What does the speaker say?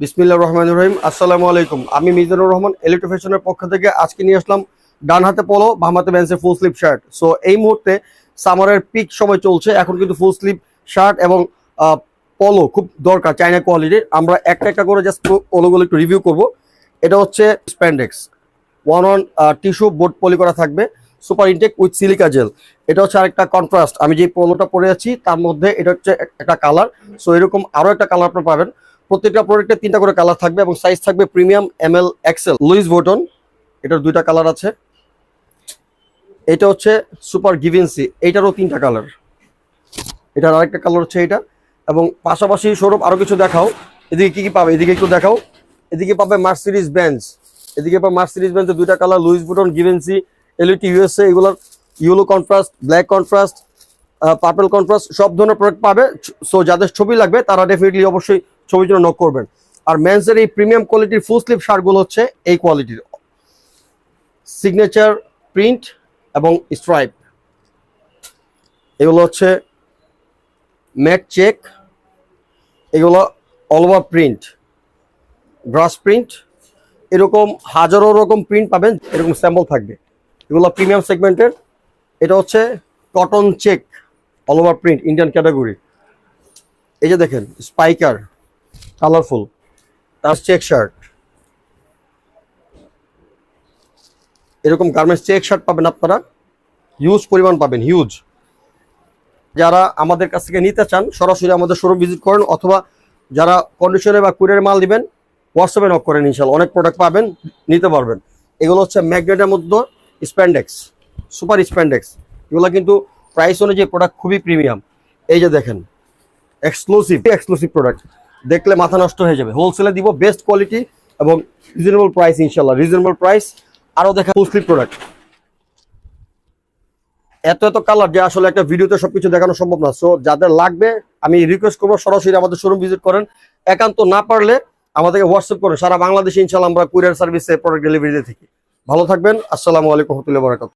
বিসমিল্লা রহমান রহিম, আসসালামু আলাইকুম। আমি মিজানুর রহমান ইলেকট্রোফেশনের পক্ষ থেকে আজকে নিয়ে আসলাম ডান হাতে পলো বাম হাতে ব্যান্সের ফুল স্লিপ শার্ট সো এই মুহূর্তে সামারের পিক সময় চলছে, এখন কিন্তু ফুল স্লিপ শার্ট এবং পলো খুব দরকার চাইনা কোয়ালিটির আমরা একটা একটা করে জাস্ট পলোগুলো একটু রিভিউ করব। এটা হচ্ছে spandex one on tissue board poly করা থাকবে super intake with silica gel এটা হচ্ছে আরেকটা কন্ট্রাস্ট আমি যে পোলোটা পরে আছি, তার মধ্যে এটা হচ্ছে একটা কালার সো এরকম আরও একটা কালার আপনার পাবেন। প্রত্যেকটা প্রোডাক্টে তিনটা করে কালার থাকবে এবং সাইজ থাকবে premium M L XL Louis Vuitton এটার দুইটা কালার আছে। এটা হচ্ছে সুপার গিভেন্সি এইটারও তিনটা কালার। এটার আরেকটা কালার হচ্ছে এটা এবং পাশাপাশি স্বরূপ আরও কিছু দেখাও। এদিকে কি কি পাবে? এদিকে একটু দেখাও। এদিকে পাবে মার্সিডিজ বেঞ্চ এদিকে পাবে মার্সিডিজ বেঞ্চের দুইটা colour Louis Vuitton Givenchy LET USA এগুলোর yellow contrast black contrast purple contrast সব ধরনের প্রোডাক্ট পাবে। সো যাদের ছবি লাগবে, তারা ডেফিনেটলি অবশ্যই ছবির জন্য নক করবেন। আর মেন্সের এই প্রিমিয়াম কোয়ালিটির ফুল স্লিপ শার্টগুলো হচ্ছে এই কোয়ালিটির সিগনেচার প্রিন্ট এবং স্ট্রাইপ এগুলো হচ্ছে ম্যাট চেক এগুলো all over print grass print এরকম হাজারো রকম প্রিন্ট পাবেন, এরকম স্যাম্পল থাকবে। এগুলো প্রিমিয়াম সেগমেন্টের এটা হচ্ছে cotton check all over print Indian category এই যে দেখেন স্পাইকার কালারফুল। তার চেক শার্ট এরকম গার্মেন্টস চেক শার্ট পাবেন আপনারা। হিউজ পরিমাণ পাবেন হিউজ যারা আমাদের কাছ থেকে নিতে চান, সরাসরি আমাদের শোরুম ভিজিট করেন, অথবা যারা কন্ডিশনে বা কুরিয়ারে মাল দিবেন হোয়াটসঅ্যাপে নক করেন ইনশাল্লাহ অনেক প্রোডাক্ট পাবেন, নিতে পারবেন। এগুলো হচ্ছে ম্যাগনেটের মধ্যে স্প্যান্ডেক্স সুপার স্প্যান্ডেক্স এগুলো কিন্তু প্রাইস অনুযায়ী প্রোডাক্ট খুবই প্রিমিয়াম এই যে দেখেন এক্সক্লুসিভ এক্সক্লুসিভ প্রোডাক্ট দেখলে মাথা নষ্ট হয়ে যাবে। হোলসেলে দিব বেস্ট কোয়ালিটি এবং রিজনেবল প্রাইস ইনশাল্লাহ রিজনেবল প্রাইস আরও দেখা ফুল স্লিপ প্রোডাক্ট এত এত কালার যে আসলে একটা ভিডিওতে সবকিছু দেখানো সম্ভব না। সো যাদের লাগবে, আমি রিকোয়েস্ট করব, সরাসরি আমাদের শোরুম ভিজিট করেন। একান্ত না পারলে আমাদেরকে হোয়াটসঅ্যাপ করেন। সারা বাংলাদেশে ইনশাল্লাহ আমরা কুরিয়ার সার্ভিসে প্রোডাক্ট ডেলিভারি দিয়ে থাকি। ভালো থাকবেন। আসসালামু আলাইকুম রহমতুল্লাহ বরাকাত